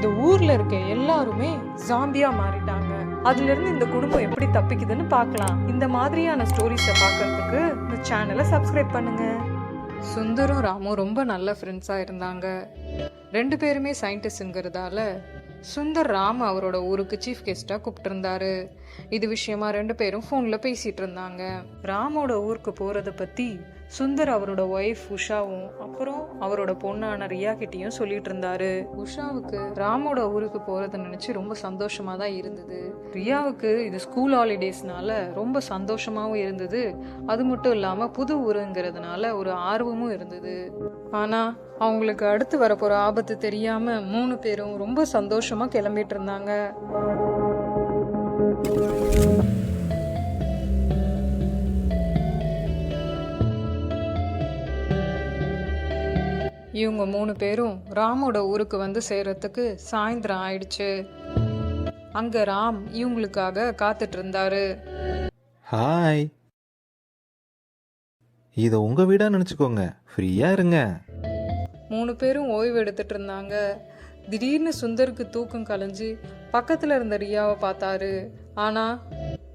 இந்த ஊர்ல இருக்க எல்லாருமே ஜாம்பியா மாறிட்டாங்க. அதுல இருந்து இந்த குடும்பம் எப்படி தப்பிக்குதுன்னு பார்க்கலாம். இந்த மாதிரியான ஸ்டோரிஸை பார்க்கறதுக்கு இந்த சேனலை சப்ஸ்கிரைப் பண்ணுங்க. சுந்தரும் ராமும் ரொம்ப நல்ல ஃப்ரெண்ட்ஸாக இருந்தாங்க. ரெண்டு பேருமே சயின்டிஸ்ட்ங்கிறதால சுந்தர் ராம் அவரோட ஊருக்கு சீஃப் கெஸ்ட்டாக கூப்பிட்டுருந்தாரு. இது விஷயமா ரெண்டு பேரும் ஃபோனில் பேசிகிட்டு இருந்தாங்க. ராமோட ஊருக்கு போகிறத பற்றி சுந்தர் அவரோட ஒய்ஃப் உஷாவும் அப்புறம் அவரோட பொண்ணான ரியா கிட்டேயும் சொல்லிட்டு இருந்தாரு. உஷாவுக்கு ராமோட ஊருக்கு போறத நினைச்சு ரொம்ப சந்தோஷமா தான் இருந்தது. ரியாவுக்கு இது ஸ்கூல் ஹாலிடேஸ்னால ரொம்ப சந்தோஷமாவும் இருந்தது. அது மட்டும் இல்லாம புது ஊருங்கிறதுனால ஒரு ஆர்வமும் இருந்தது. ஆனா அவங்களுக்கு அடுத்து வரப்போற ஆபத்து தெரியாம மூணு பேரும் ரொம்ப சந்தோஷமா கிளம்பிட்டு இருந்தாங்க. இவங்க மூணு பேரும் ராமோட ஊருக்கு வந்து சேர்றதுக்கு சாயந்தரம் ஆயிடுச்சு. அங்க ராம் இவங்களுக்காக காத்துட்டு இருந்தாரு. ஹாய். இதை உங்கள் வீடாக நினச்சிக்கோங்க. ஃப்ரீயாக இருங்க. மூணு பேரும் ஓய்வு எடுத்துட்டு இருந்தாங்க. திடீர்னு சுந்தருக்கு தூக்கம் கலைஞ்சு பக்கத்துல இருந்த ரியாவை பார்த்தாரு. ஆனா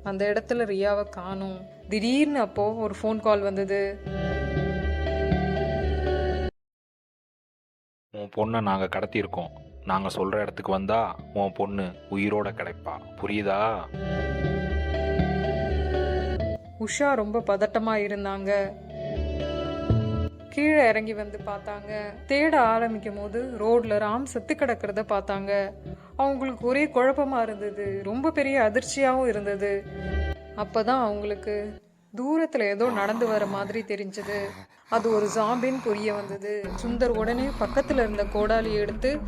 அந்த இடத்துல ரியாவை காணோம். திடீர்னு அப்போ ஒரு ஃபோன் கால் வந்தது. பொண்ணை நாங்கள் கடத்தியிருக்கோம். நாங்கள் சொல்கிற இடத்துக்கு வந்தால் உன் பொண்ணு உயிரோட கிடைப்பா. புரியுதா? உஷா ரொம்ப பதட்டமாக இருந்தாங்க. கீழே இறங்கி வந்து பார்த்தாங்க. தேட ஆரம்பிக்கும் போது ரோட்ல ராம் செத்து கிடக்கிறத பார்த்தாங்க. அவங்களுக்கு ஒரே குழப்பமா இருந்தது. ரொம்ப பெரிய அதிர்ச்சியாகவும் இருந்தது. அப்பதான் அவங்களுக்கு தூரத்துல ஏதோ நடந்து வர மாதிரி தெரிஞ்சது. அது ஒரு ஜாம்பின்னு புரிய வந்தது. சுந்தர் உடனே பக்கத்துல இருந்த கோடாலி எடுத்து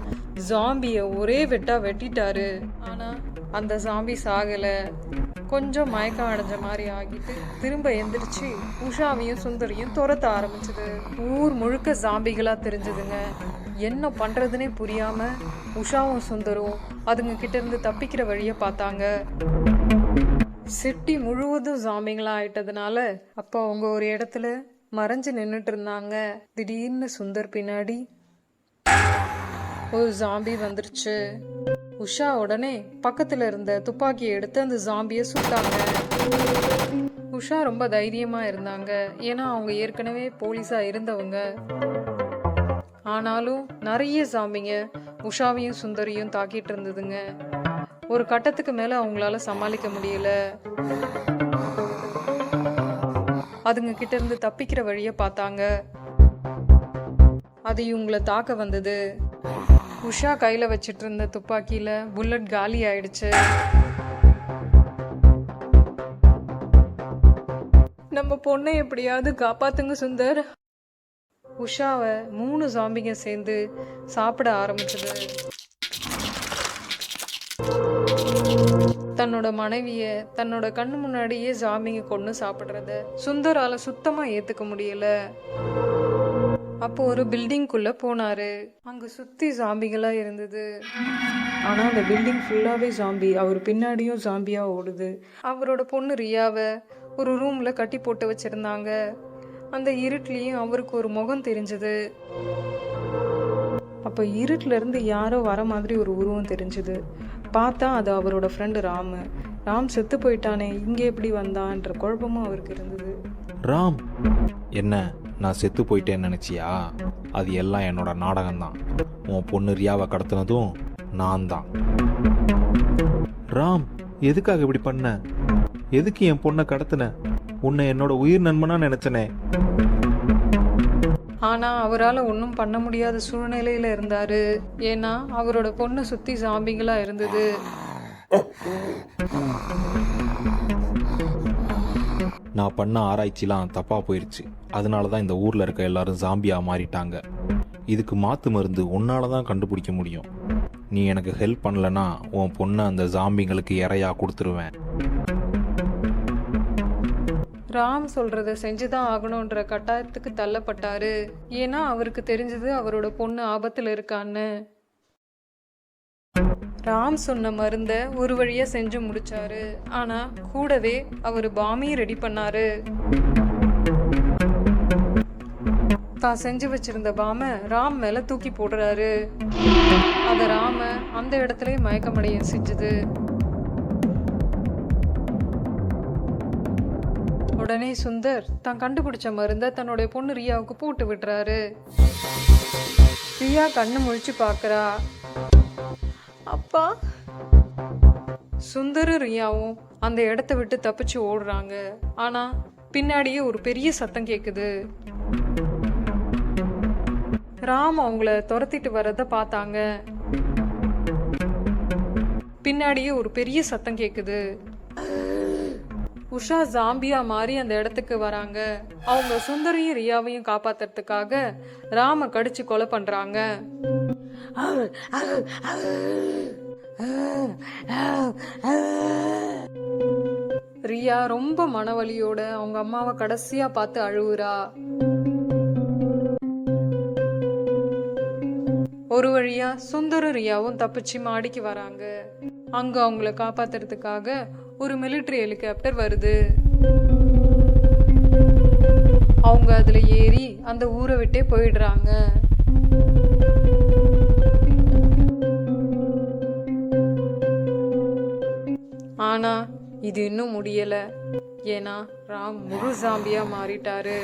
ஜாம்பிய ஒரே வெட்டா வெட்டிட்டாரு. ஆனா அந்த ஜாம்பி சாகல. கொஞ்சம் மயக்கம் அடைஞ்ச மாதிரி ஆகிட்டு திரும்ப எந்திரிச்சு உஷாவையும் சுந்தரியும் துரத்த ஆரம்பிச்சது. ஊர் முழுக்க ஜாம்பிகளா தெரிஞ்சதுங்க. என்ன பண்றதுனே புரியாம உஷாவும் சுந்தரும் அதுங்க கிட்ட இருந்து தப்பிக்கிற வழிய பார்த்தாங்க. சிட்டி முழுவதும் ஜாம்பிங்களா ஆயிட்டதுனால அப்போ அவங்க ஒரு இடத்துல மறைஞ்சு நின்றுட்டு இருந்தாங்க திடீர்னு சுந்தர் பின்னாடி ஒரு ஜாம்பி வந்துருச்சு. உஷா உடனே பக்கத்துல இருந்த துப்பாக்கியை எடுத்து அந்த ஜாம்பியை சுட்டாங்க. உஷா ரொம்ப தைரியமா இருந்தாங்க. ஏன்னா அவங்க ஏற்கனவே போலீஸா இருந்தவங்க. ஆனாலும் நிறைய ஜாம்பிங்க உஷாவையும் சுந்தரியும் தாக்கிட்டு இருந்ததுங்க. ஒரு கட்டத்துக்கு மேல அவங்களால சமாளிக்க முடியல. அதுங்க கிட்ட இருந்து தப்பிக்கிற வழிய பார்த்தாங்க. அது இவங்களை தாக்க வந்தது. உஷா கையில வச்சிட்டு இருந்த துப்பாக்கியில புல்லட் காலி ஆயிடுச்சு. நம்ம பொண்ணை எப்படியாவது காப்பாத்துங்க சுந்தர். உஷாவை மூணு ஜாம்பிங்க சேர்ந்து சாப்பிட ஆரம்பிச்சது. தன்னோட மனைவிய தன்னோட கண்ணு முன்னாடியே ஜாம்பிங்க கொண்டு சாப்பிடுறத சுந்தரால சுத்தமா ஏத்துக்க முடியல. அப்போ ஒரு பில்டிங்குள்ள போனாரு. அங்க சுத்தி ஜாம்பிகளா இருந்தது. ஆனா அந்த பில்டிங் ஃபுல்லாவே ஜாம்பி. அவர் பின்னாடியும் ஜாம்பியா ஓடுது. அவரோட பொண்ணு ரியாவை ஒரு ரூம்ல கட்டி போட்டு வச்சிருந்தாங்க. அந்த இருட்லயும் அவருக்கு ஒரு முகம் தெரிஞ்சது. அப்ப இருட்டுல இருந்து யாரோ வர மாதிரி ஒரு உருவம் தெரிஞ்சது. பார்த்தா அது அவரோட ஃப்ரெண்டு ராம். ராம் செத்து போயிட்டானே இங்கே எப்படி வந்தான்ற குழப்பமும் அவருக்கு இருந்தது. ராம் என்ன நான் செத்து போயிட்டேன்னு நினச்சியா? அது எல்லாம் என்னோட நாடகம்தான். உன் பொண்ணு ரியாவை கடத்தினதும் நான் தான் ராம் எதுக்காக இப்படி பண்ண? எதுக்கு என் பொண்ணை கடத்தின? உன்னை என்னோட உயிர் நண்பனா நினைச்சனே. ஆனால் அவரால் ஒன்றும் பண்ண முடியாத சூழ்நிலையில் இருந்தார். ஏன்னா அவரோட பொண்ணை சுற்றி சாம்பிங்களாக இருந்தது. நான் பண்ண ஆராய்ச்சிலாம் தப்பாக போயிடுச்சு அதனால தான் இந்த ஊரில் இருக்க எல்லாரும் ஜாம்பியாக மாறிட்டாங்க. இதுக்கு மாற்று மருந்து உன்னால தான் கண்டுபிடிக்க முடியும். நீ எனக்கு ஹெல்ப் பண்ணலனா உன் பொண்ணை அந்த ஜாம்பிங்களுக்கு இறையாக கொடுத்துருவேன். ராம் சொல்றத செஞ்சுதான் ஆகணும்ன்ற கட்டாயத்துக்கு தள்ளப்பட்டாரு. ஏன்னா அவருக்கு தெரிஞ்சது அவரோட பொண்ணு ஆபத்துல இருக்கான்னு. ராம் சொன்ன மருந்த ஒரு வழியா செஞ்சு முடிச்சாரு. ஆனா கூடவே அவர் பாமையும் ரெடி பண்ணாரு. தான் செஞ்சு வச்சிருந்த பாம ராம் மேல தூக்கி போடுறாரு. அத ராம அந்த இடத்துலயே மயக்கமடைய செஞ்சுது. உடனே சுந்தர் தான் கண்டுபிடிச்ச மருந்த தன்னுடைய பொண்ணு ரியாவுக்கு போட்டு விடுறாரு. ரியா கண்ணு முழிச்சு பார்க்குறா அப்பா. சுந்தரும் ரியாவும் அந்த இடத்த விட்டு தப்பிச்சு ஓடுறாங்க. ஆனா பின்னாடியே ஒரு பெரிய சத்தம் கேக்குது. ராம் அவங்கள துரத்திட்டு வரத பார்த்தாங்க. பின்னாடியே ஒரு பெரிய சத்தம் கேக்குது. உஷா ஜாம்பியா மாறி அந்த இடத்துக்கு வராங்க. அவங்க சுந்தரியும் ரியாவையும் காப்பாத்துறதுக்காக ராம கடிச்சு கொலை பண்றாங்க. ரியா ரொம்ப மனவலியோட அவங்க அம்மாவை கடைசியா பார்த்து அழுவுறா. ஒரு வழியா சுந்தரும் ரியாவும் தப்பிச்சு மாடிக்கு வராங்க. அங்க அவங்கள காப்பாத்துறதுக்காக ஒரு மிலிட்டரி ஹெலிகாப்டர் வருது. அவங்க அதில் ஏறி அந்த ஊரை விட்டே போயிடுறாங்க. ஆனால் இது இன்னும் முடியலை. ஏன்னா ராம் முழு ஜாம்பியா மாறிட்டாரு.